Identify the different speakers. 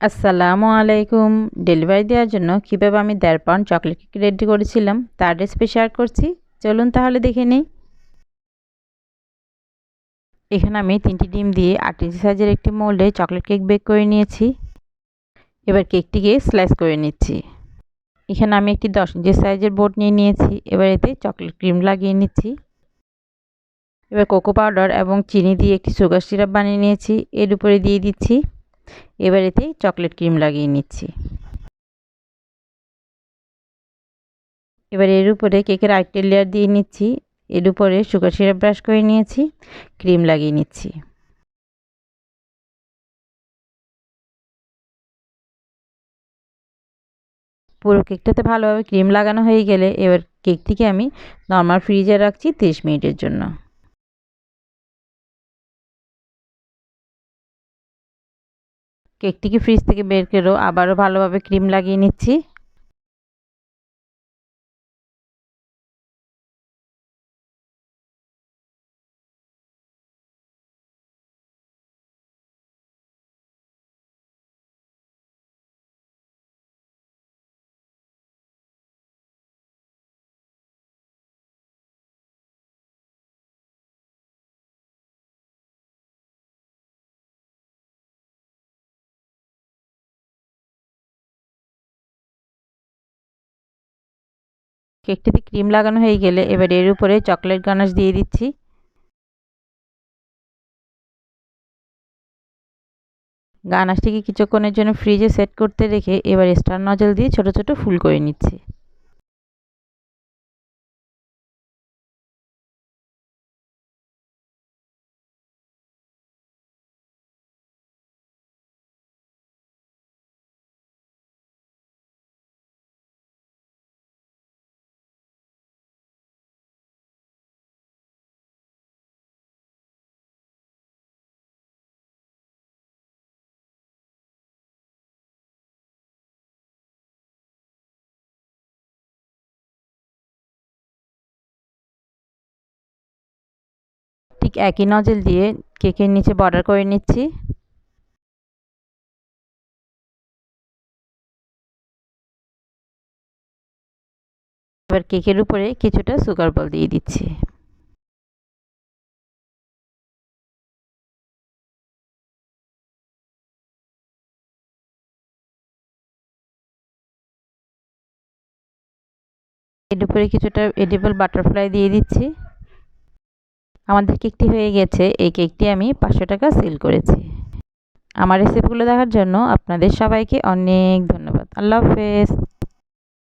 Speaker 1: আসসালামু আলাইকুম। ডেলিভারি দেওয়ার জন্য কীভাবে আমি দেড় পাউন্ড চকলেট কেক রেডি করেছিলাম, তার রেসিপি শেয়ার করছি। চলুন তাহলে দেখে নিই। এখানে আমি তিনটি ডিম দিয়ে আট ইঞ্চি সাইজের একটি মোল্ডে চকলেট কেক বেক করে নিয়েছি। এবার কেকটিকে স্লাইস করে নিচ্ছি। এখানে আমি একটি দশ ইঞ্চি সাইজের বোর্ড নিয়ে নিয়েছি, এবার এতে চকলেট ক্রিম লাগিয়ে নিচ্ছি। এবার কোকো পাউডার এবং চিনি দিয়ে একটি সুগার সিরাপ বানিয়ে নিয়েছি, এর উপরে দিয়ে দিচ্ছি। এবার এতে চকলেট ক্রিম লাগিয়ে নিচ্ছি। এবার এর উপরে কেকের আরেকটি লেয়ার দিয়ে নিচ্ছি। এর উপরে সুগার সিরাপ ব্রাশ করে নিয়েছি ক্রিম লাগিয়ে নিচ্ছি। পুরো কেকটাতে ভালোভাবে ক্রিম লাগানো হয়ে গেলে এবার কেকটিকে আমি নর্মাল ফ্রিজে রাখছি তিরিশ মিনিটের জন্য। কেকটিকে ফ্রিজ থেকে বের করেও আবারও ভালোভাবে ক্রিম লাগিয়ে নিচ্ছি। কেকটিতে ক্রিম লাগানো হয়ে গেলে এবার এর উপরে চকলেট গানাশ দিয়ে দিচ্ছি। গানাশটিকে কিছুক্ষণের জন্য ফ্রিজে সেট করতে রেখে এবার স্টার নজল দিয়ে ছোট ছোট ফুল করে নিচ্ছি। একই নজল দিয়ে কেকের নিচে বর্ডার করে নিচ্ছি। এবার কেকের উপরে কিছুটা সুগার বল দিয়ে দিচ্ছি। এর উপরে কিছুটা এডিবল বাটারফ্লাই দিয়ে দিচ্ছি। আমাদের কেকটি হয়ে গেছে। এই কেকটি আমি পাঁচশো টাকা সেল করেছি। আমার রেসিপিগুলো দেখার জন্য আপনাদের সবাইকে অনেক ধন্যবাদ। আল্লাহ হাফেজ।